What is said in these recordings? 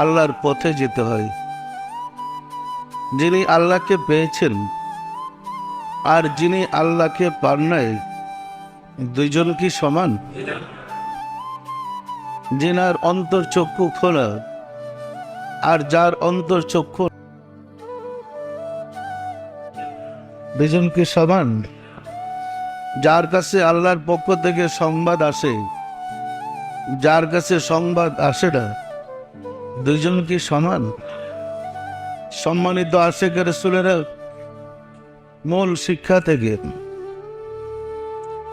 আল্লাহর পথে যেতে হয়। যিনি আল্লাহকে পেয়েছেন আর যিনি আল্লাহকে পান নাই, দুইজন কি সমান? যিনার অন্তর চক্ষু খোলা আর যার অন্তর চক্ষু দুজন কি সমান? যার কাছে আল্লাহর পক্ষ থেকে সংবাদ আসে, যার কাছে সংবাদ আসে না দুইজন কি সমান? সম্মানিত আশেকের সুলেরা মূল শিক্ষা থেকে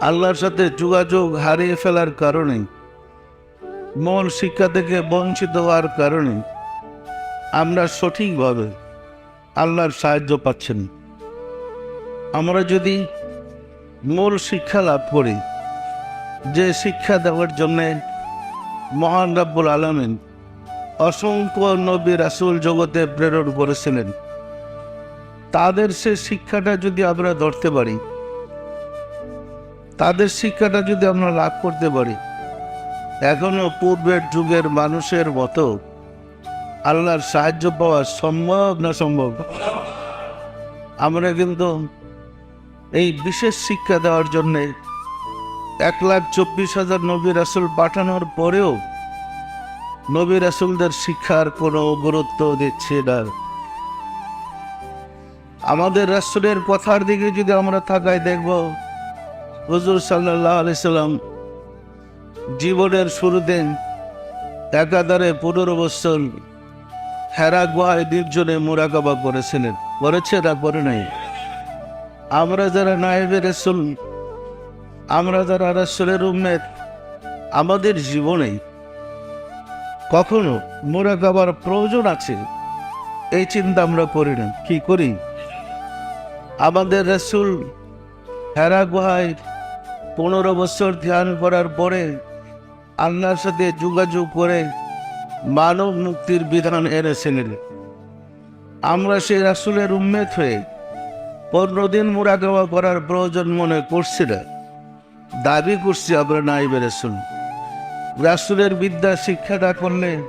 আল্লাহর সাথে যোগাযোগ হারিয়ে ফেলার কারণে, মূল শিক্ষা থেকে বঞ্চিত হওয়ার কারণে আমরা সঠিকভাবে আল্লাহর সাহায্য পাচ্ছেন। আমরা যদি মূল শিক্ষা লাভ করি, যে শিক্ষা দেওয়ার জন্যে মহান রাব্বুল আলমিন অসংখ্য নবী রাসুল জগতে প্রেরণ করেছিলেন। তাদের সে শিক্ষাটা যদি আমরা ধরতে পারি, তাদের শিক্ষাটা যদি আমরা লাভ করতে পারি, এখনও পূর্বের যুগের মানুষের মতো আল্লাহর সাহায্য পাওয়া সম্ভব না সম্ভব? আমরা কিন্তু এই বিশেষ শিক্ষা দেওয়ার জন্যে এক লাখ চব্বিশ হাজার নবী রাসুল পাঠানোর পরেও নবী রাসুলদের শিক্ষার কোনো গুরুত্ব দিচ্ছে না। আমাদের রাসুলের কথার দিকে যদি আমরা থাকায় দেখব, হুজুর সাল্লাহ আলাইসাল্লাম জীবনের শুরুতে একাধারে পনেরো বছর হেরা গুহায় নির্জনে মোরাকাবা করেছিলেন। করেছে না করে নাই? আমরা যারা নায়েবের রসুল, আমরা যারা রাসুলের উম্মেদ আমাদের জীবনে কখনো মোরাকাবার প্রয়োজন আছে? এই চিন্তা আমরা করি না। কি করি? আমাদের রসুল হেরা গুহায় পনেরো বছর ধ্যান করার পরে আল্লাহর সাথে যোগাযোগ করে মানব মুক্তির বিধান এনেছিলেন। আমরা সেই রাসুলের উম্মেদ হয়ে পনেরো দিন মোরাকাবা করার প্রয়োজন মনে করছি না। দাবি করছি আমরা নাই বেরেছুন রাসুলের বিদ্যা শিক্ষা না করলে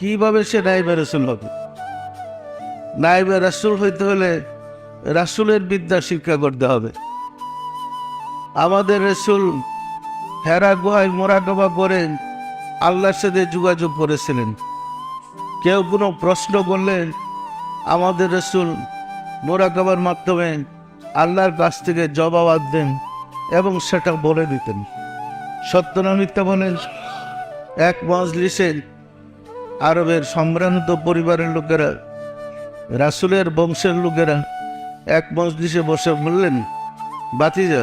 কীভাবে সে নাইবে রাসুল হবে? নাইবে রাসুল হইতে হলে রাসুলের বিদ্যা শিক্ষা করতে হবে। আমাদের রসুল হেরা গুহায় মোরাকাবা করে আল্লাহর সাথে যোগাযোগ করেছিলেন। কেউ কোনো প্রশ্ন করলে আমাদের রসুল মোরাকাবার মাধ্যমে আল্লাহর কাছ থেকে জবাব দেন এবং সেটা বলে দিতেন। সত্য না মিথ্যা বলেন এক মজলিসে আরবের সম্ভ্রান্ত পরিবারের লোকেরা, রাসুলের বংশের লোকেরা এক মজলিসে বসে বললেন বাতিজা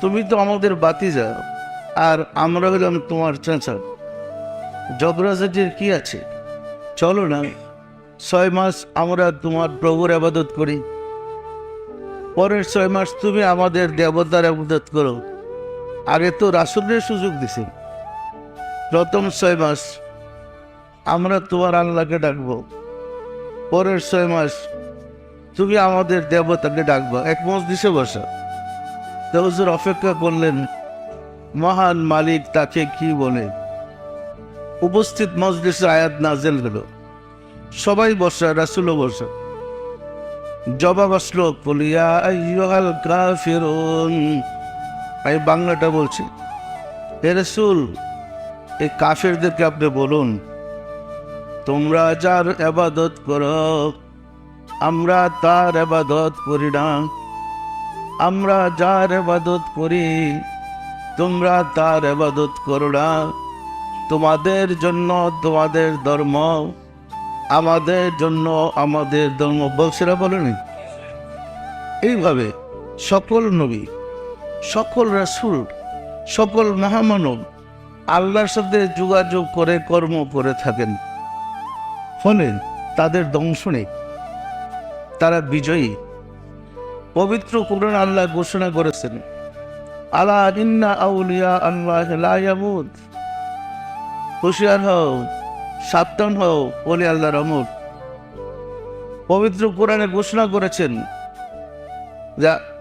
তুমি তো আমাদের বাতিজা আর আমরা হলাম তোমার চাচা। জগরাজাটির কি আছে? চলো না, ছয় মাস আমরা তোমার প্রভুর আবাদত করি। পরের ছয় মাস তুমি আমাদের দেবতার আবাদত করো। আগে তো রাসুলের সুযোগ দিছে। প্রথম ছয় মাস আমরা তোমার আল্লাহকে ডাকবো। পরের ছয় মাস তুমি আমাদের দেবতাকে ডাকবো। এক মসজিষে বসা। তো অপেক্ষা করলেন, মহান মালিক তাকে কি বলে? উপস্থিত মসজিষে আয়াত নাজেল গেল সবাই বসা, রাসুলও বসা। জবাব আসলো বলিয়া কাফিরুন। আমি বাংলাটা বলছি। হে রসুল এই কাফেরদেরকে আপনি বলুন, তোমরা যার আবাদত করো, আমরা তার আবাদত করি না। আমরা যার আবাদত করি, তোমরা তার আবাদত করো না। তোমাদের জন্য তোমাদের ধর্ম, আমাদের জন্য আমাদের ধর্ম। বংশেরা বলেনি? এইভাবে সকল নবী সকল রাসুল, সকল মহামানব আল্লাহর সাথে যোগাযোগ করে কর্ম করে থাকেন। ফলে তাদের দংশনে তারা বিজয়ী। পবিত্র কোরআন আল্লাহ ঘোষণা করেছেন, আলা ইন্না আউলিয়া আল্লাহ লা ইয়ামুত। হুশিয়ার হও, সাবধান হও, বলে আল্লাহ রহমত পবিত্র কোরআনে ঘোষণা করেছেন, যা